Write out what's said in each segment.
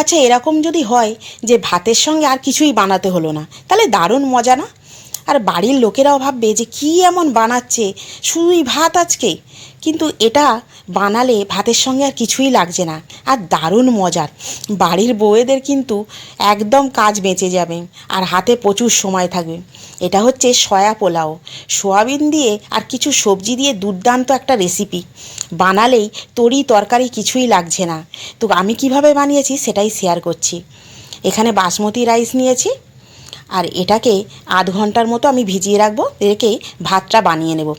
আচ্ছা এরকম যদি হয় যে ভাতের সঙ্গে আর কিছুই বানাতে হলো না, তাহলে দারুণ মজা না? আর বাড়ির লোকেরাও ভাববে যে কী এমন বানাচ্ছে, শুধুই ভাত আজকে। কিন্তু এটা বানালে ভাতের সঙ্গে আর কিছুই লাগছে না, আর দারুণ মজার বাড়ির বউয়েদের কিন্তু একদম কাজ বেঁচে যাবে, আর হাতে প্রচুর সময় থাকবে। এটা হচ্ছে সয়া পোলাও। সোয়াবিন দিয়ে আর কিছু সবজি দিয়ে দুর্দান্ত একটা রেসিপি বানালেই তরি তরকারি কিছুই লাগছে না। তো আমি কীভাবে বানিয়েছি সেটাই শেয়ার করছি। এখানে বাসমতি রাইস নিয়েছি। আর এটাকে আধ ঘণ্টার মতো আমি ভিজিয়ে রাখব। রেখে ভাতটা বানিয়ে নেব।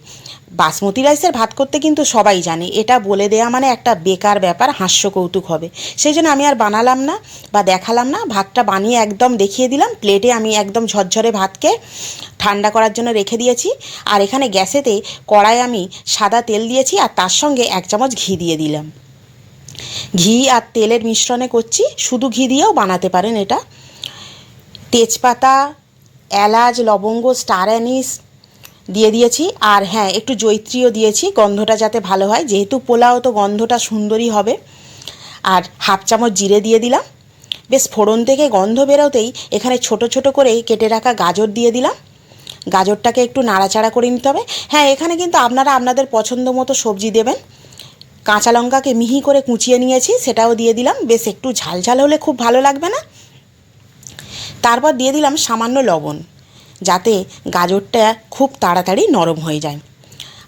বাসমতি রাইসের ভাত করতে কিন্তু সবাই জানে। এটা বলে দেয়া মানে একটা বেকার ব্যাপার হাস্য কৌতুক হবে। সেই জন্য আমি আর বানালাম না বা দেখালাম না। ভাতটা বানিয়ে একদম দেখিয়ে দিলাম। প্লেটে আমি একদম ঝরঝরে ভাতকে ঠান্ডা করার জন্য রেখে দিয়েছি। আর এখানে গ্যাসেতে কড়াই আমি সাদা তেল দিয়েছি আর তার সঙ্গে এক চামচ ঘি দিয়ে দিলাম। ঘি আর তেলের মিশ্রণে করছি। শুধু ঘি দিয়েও বানাতে পারেন এটা। তেজপাতা, এলাচ, লবঙ্গ, স্টার অ্যানিস দিয়ে দিয়েছি। আর হ্যাঁ একটু জৈত্রীও দিয়েছি। গন্ধটা যাতে ভালো হয়। যেহেতু পোলাও, তো গন্ধটা সুন্দরই হবে। আর হাফ চামচ জিরে দিয়ে দিলাম। বেশ ফোড়ন থেকে গন্ধ বেরোতেই এখানে ছোট ছোট করে কেটে রাখা গাজর দিয়ে দিলাম। গাজরটাকে একটু নাড়াচাড়া করে নিতে হবে। হ্যাঁ এখানে কিন্তু আপনারা আপনাদের পছন্দ মতো সবজি দেবেন। কাঁচা লঙ্কাকে মিহি করে কুচিয়ে নিয়েছি, সেটাও দিয়ে দিলাম। বেশ একটু ঝাল ঝাল হলে খুব ভালো লাগবে না। তারপর দিয়ে দিলাম সামান্য লবণ। যাতে গাজরটা খুব তাড়াতাড়ি নরম হয়ে যায়।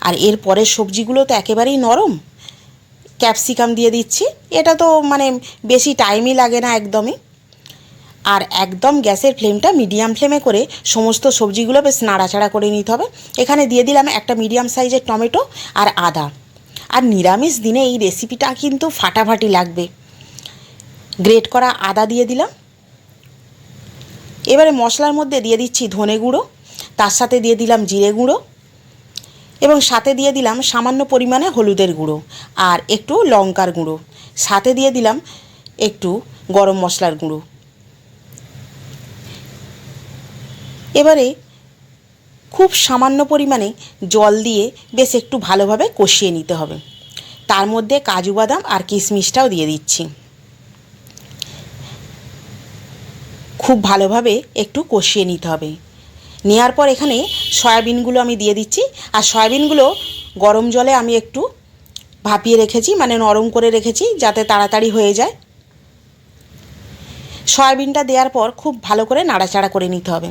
আর এর পরের সবজিগুলো তো একেবারেই নরম। ক্যাপসিকাম দিয়ে দিচ্ছি। এটা তো মানে বেশি টাইমই লাগে না একদমই। আর একদম গ্যাসের ফ্লেমটা মিডিয়াম ফ্লেমে করে সমস্ত সবজিগুলো বেশ নাড়াচাড়া করে নিতে হবে। এখানে দিয়ে দিলাম একটা মিডিয়াম সাইজের টমেটো আর আদা। আর নিরামিষ দিনে এই রেসিপিটা কিন্তু ফাটাফাটি লাগবে। গ্রেট করা আদা দিয়ে দিলাম। এবারে মশলার মধ্যে দিয়ে দিচ্ছি ধনে গুঁড়ো, তার সাথে দিয়ে দিলাম জিরে গুঁড়ো এবং সাথে দিয়ে দিলাম সামান্য পরিমাণে হলুদের গুঁড়ো আর একটু লঙ্কার গুঁড়ো। সাথে দিয়ে দিলাম একটু গরম মশলার গুঁড়ো। এবারে খুব সামান্য পরিমাণে জল দিয়ে বেশ একটু ভালোভাবে কষিয়ে নিতে হবে। তার মধ্যে কাজু বাদাম আর কিশমিশটাও দিয়ে দিচ্ছি। খুব ভালোভাবে একটু কষিয়ে নিতে হবে। নেওয়ার পর এখানে সয়াবিনগুলো আমি দিয়ে দিচ্ছি। আর সয়াবিনগুলো গরম জলে আমি একটু ভাপিয়ে রেখেছি মানে নরম করে রেখেছি, যাতে তাড়াতাড়ি হয়ে যায়। সয়াবিনটা দেওয়ার পর খুব ভালো করে নাড়াচাড়া করে নিতে হবে।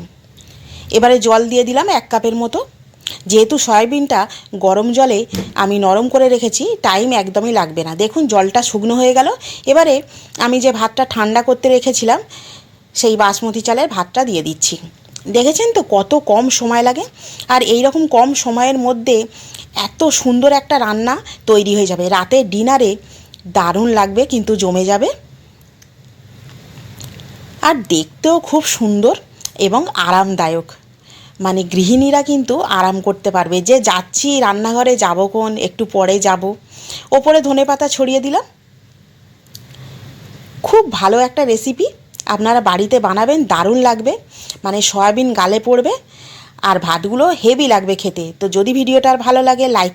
এবারে জল দিয়ে দিলাম এক কাপের মতো। যেহেতু সয়াবিনটা গরম জলে আমি নরম করে রেখেছি, টাইম একদমই লাগবে না। দেখুন, জলটা শুকনো হয়ে গেল। এবারে আমি যে ভাতটা ঠান্ডা করতে রেখেছিলাম সেই বাসমতি চালের ভাতটা দিয়ে দিচ্ছি। দেখেছেন তো কত কম সময় লাগে? আর এই রকম কম সময়ের মধ্যে এত সুন্দর একটা রান্না তৈরি হয়ে যাবে। রাতের ডিনারে দারুণ লাগবে, কিন্তু জমে যাবে। আর দেখতেও খুব সুন্দর এবং আরামদায়ক। মানে গৃহিণীরা কিন্তু আরাম করতে পারবে। যে যাচ্ছি রান্নাঘরে যাব কোন? একটু পরে যাব। ওপরে ধনে পাতা ছড়িয়ে দিলাম। খুব ভালো একটা রেসিপি আপনারা বাড়িতে বানাবেন, দারুণ লাগবে। মানে সয়াবিন গালে পড়বে, আর ভাতগুলো হেভি লাগবে খেতে। তো যদি ভিডিওটার ভালো লাগে লাইক